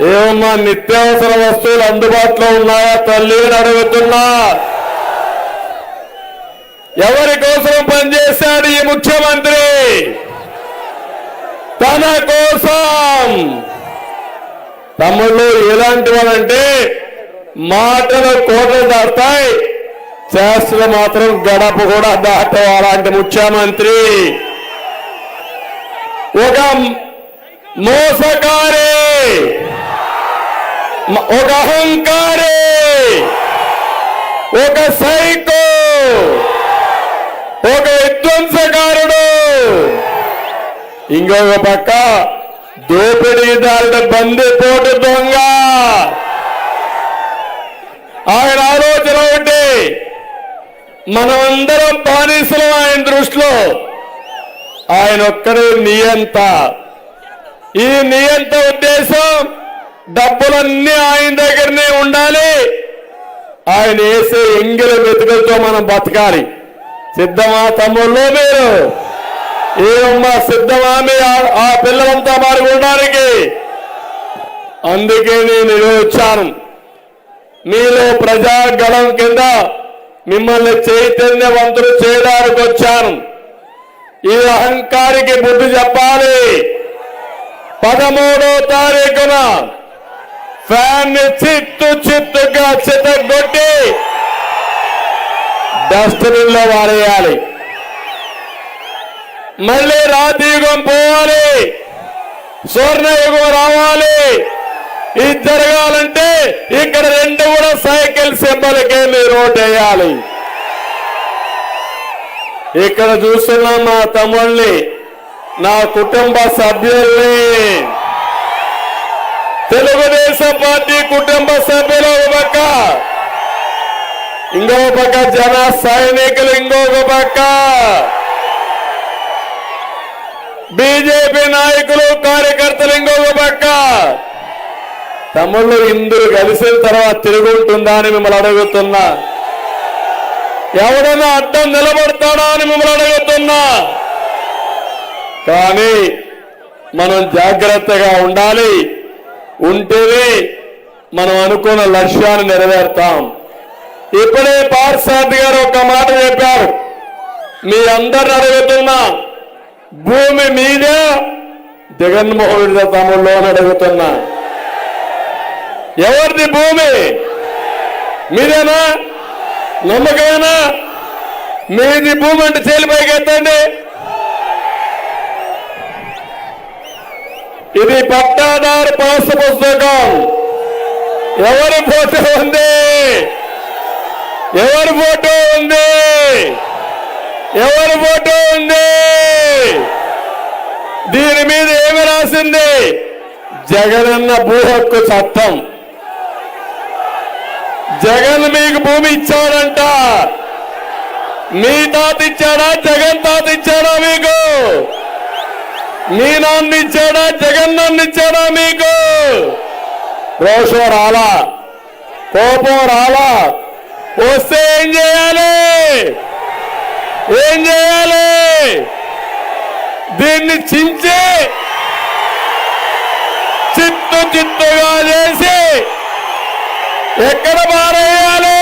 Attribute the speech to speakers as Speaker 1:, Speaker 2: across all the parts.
Speaker 1: ఏమమ్మా నిత్యావసర వస్తువులు అందుబాటులో ఉన్నాయా తల్లి అని అడుగుతున్నా. ఎవరి కోసం పనిచేశాడు ఈ ముఖ్యమంత్రి? తన కోసం. తమ్ముళ్ళు ఎలాంటి వాళ్ళంటే మాటలు కోటలు దాటుతాయి. చేస్తున్న మాత్రం గడప కూడా దాటవు అలాంటి ముఖ్యమంత్రి. ఒక మోసకారే! ఒక అహంకారే! ఒక సైకో! ఒక విధ్వంసకారుడు! ఇంకొక పక్క దోపిడీదారుడు బందిపోటు దొంగ! ఆయన ఆలోచన ఒకటి మనమందరం బానిసలు ఆయన దృష్టిలో. ఆయన ఒక్కడే నియంత ఈ నియంత ఉద్దేశం డబ్బులన్నీ ఆయన దగ్గరనే ఉండాలి. ఆయన వేసే ఎంగిల వెతుకలతో మనం బతకాలి. సిద్ధమా తమ్ముళ్ళు మీరు? ఏమమ్మా సిద్ధమా మీ ఆ- పిల్లలంతా మరి ఉండడానికి? అందుకే నేను వచ్చాను. మీలో ప్రజాగణం కింద మిమ్మల్ని చైతన్యవంతులు చేయడానికి వచ్చాను. ఈ అహంకారికి బుద్ధి చెప్పాలి. పదమూడో తారీఖున ఫ్యాన్ చిత్తు చిత్తుగా చిత్తగొట్టి డస్ట్బిన్లో వారేయాలి. మళ్ళీ రాతీయుగం పోవాలి. స్వర్ణయుగం రావాలి. ఇది జరగాలంటే ఇక్కడ రెండు కూడా సైకిల్ సింబల్కే మీరు వేయాలి. ఇక్కడ చూస్తున్నాం మా తమ్ముళ్ళని. నా కుటుంబ సభ్యుల్ని. తెలుగుదేశం పార్టీ కుటుంబ సభ్యులు ఒక పక్క ఇంకొక పక్క జన సైనికులు ఇంకొక పక్క. బీజేపీ నాయకులు కార్యకర్తలు ఇంకొక పక్క. తమ్ముళ్ళు ఇందులు కలిసిన తర్వాత తిరుగుంటుందా అని మిమ్మల్ని అడుగుతున్నా. ఎవడన్నా అడ్డం నిలబడతాడా అని మిమ్మల్ని అడుగుతున్నా. కానీ మనం జాగ్రత్తగా ఉండాలి. ఉంటేనే మనం అనుకున్న లక్ష్యాన్ని నెరవేర్తాం. ఇప్పుడే పార్సాద్ గారు ఒక మాట చెప్పారు. మీ అందరిని అడుగుతున్నా భూమి మీద జగన్మోహన్ రెడ్డి తమ్ముళ్ళు అని అడుగుతున్నా. ఎవరిది భూమి? మీదేనా? నమ్మకమేనా? మీది భూమి అంటే చేలిపైకి ఎత్తండి ఇది పట్టాదారు పాస్ పుస్తకం. ఎవరి ఫోటో ఉంది? ఎవరి ఫోటో ఉంది? ఎవరి ఫోటో ఉంది? దీని మీద ఏమి రాసింది? జగనన్న భూ హక్కు చట్టం. జగన్ మీకు భూమి ఇచ్చాడంట. మీ తాత ఇచ్చాడా? జగన్ తాత ఇచ్చాడా మీకు? మీ నాన్న ఇచ్చాడా జగన్ ఇచ్చాడా మీకు? రోషం రాలా కోపం రాలా. వస్తే ఏం చేయాలి? ఏం చేయాలి? దీన్ని చించి చిత్తు చిత్తుగా చేసి ఎక్కడ పారేయాలి?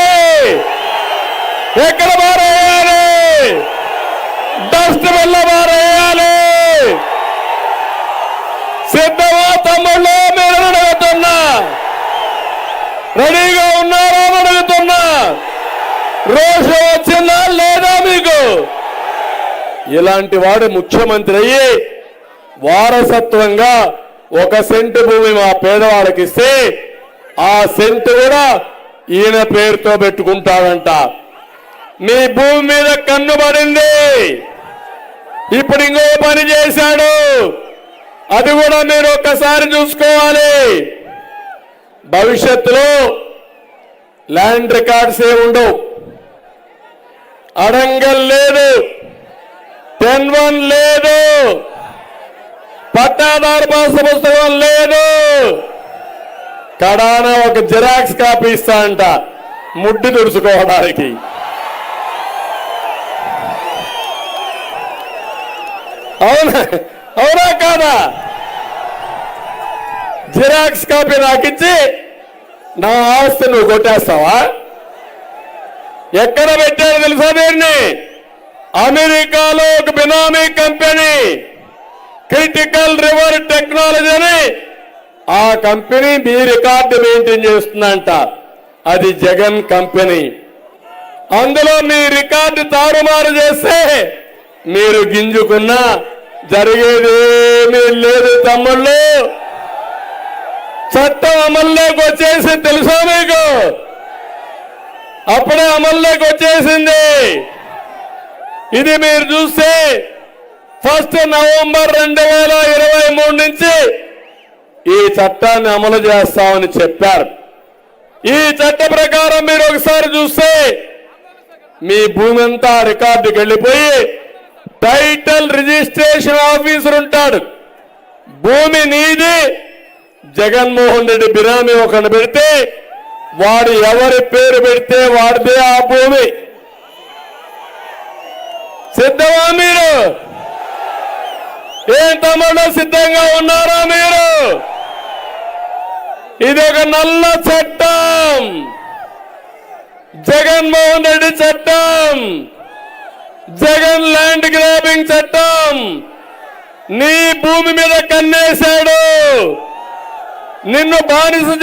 Speaker 1: ఎక్కడ పారేయాలి? డస్ట్ వల్ల మారేయాలి సిద్ధమా తమ్ముళ్ళు మీరు అడుగుతున్నా. రెడీగా ఉన్నారా అడుగుతున్నా. రోజు వచ్చిందా లేదా మీకు? ఇలాంటి వాడు ముఖ్యమంత్రి అయ్యి వారసత్వంగా ఒక సెంటు భూమి మా పేదవాళ్ళకి ఇస్తే ఆ సెంటు కూడా ఈయన పేరుతో పెట్టుకుంటాడంట. మీ భూమి మీద కన్ను పడింది. ఇప్పుడు ఇంకో పని చేశాడు. అది కూడా మీరు ఒక్కసారి చూసుకోవాలి. భవిష్యత్తులో ల్యాండ్ రికార్డ్స్ ఏ ఉండవు. అడంగల్ లేదు. టెన్ వన్ లేదు. పట్టాదారు పాస పుస్తకం లేదు. కడాన ఒక జిరాక్స్ కాపీ ఇస్తా అంట. ముడ్డి తుడుచుకోవడానికి. అవునా? అవునా కాదా? జిరాక్స్ కాపీ నాకిచ్చి నా ఆస్తి నువ్వు కొట్టేస్తావా? ఎక్కడ పెట్టారు తెలుసా దీన్ని? అమెరికాలో ఒక benami company critical river technology అని ఆ కంపెనీ మీ రికార్డు మెయింటైన్ చేస్తుందంట. అది జగన్ కంపెనీ. అందులో మీ రికార్డు తారుమారు చేస్తే మీరు గింజుకున్నా జరిగేదేమీ లేదు తమ్ముళ్ళు. చట్టం అమల్లోకి వచ్చేసి తెలుసా మీకు? అప్పుడే అమల్లోకి వచ్చేసింది. ఇది మీరు చూస్తే ఫస్ట్ నవంబర్ రెండు వేల ఇరవై మూడు నుంచి ఈ చట్టాన్ని అమలు చేస్తామని చెప్పారు. ఈ చట్ట ప్రకారం మీరు ఒకసారి చూస్తే మీ భూమి అంతా రికార్డుకి వెళ్ళిపోయి టైటిల్ రిజిస్ట్రేషన్ ఆఫీసర్ ఉంటాడు. భూమి నీది. జగన్మోహన్ రెడ్డి బిరామీ ఒకటి పెడితే వాడు ఎవరి పేరు పెడితే వాడిదే ఆ భూమి. సిద్ధమా మీరు? ఏం తమ్ముడు సిద్ధంగా ఉన్నారా మీరు? ఇది ఒక నల్ల చట్టం. జగన్మోహన్ రెడ్డి చట్టం. జగన్ ల్యాండ్ గ్రాబింగ్ చట్టం. నీ భూమి మీద కన్నేశాడు. నిన్ను బానిస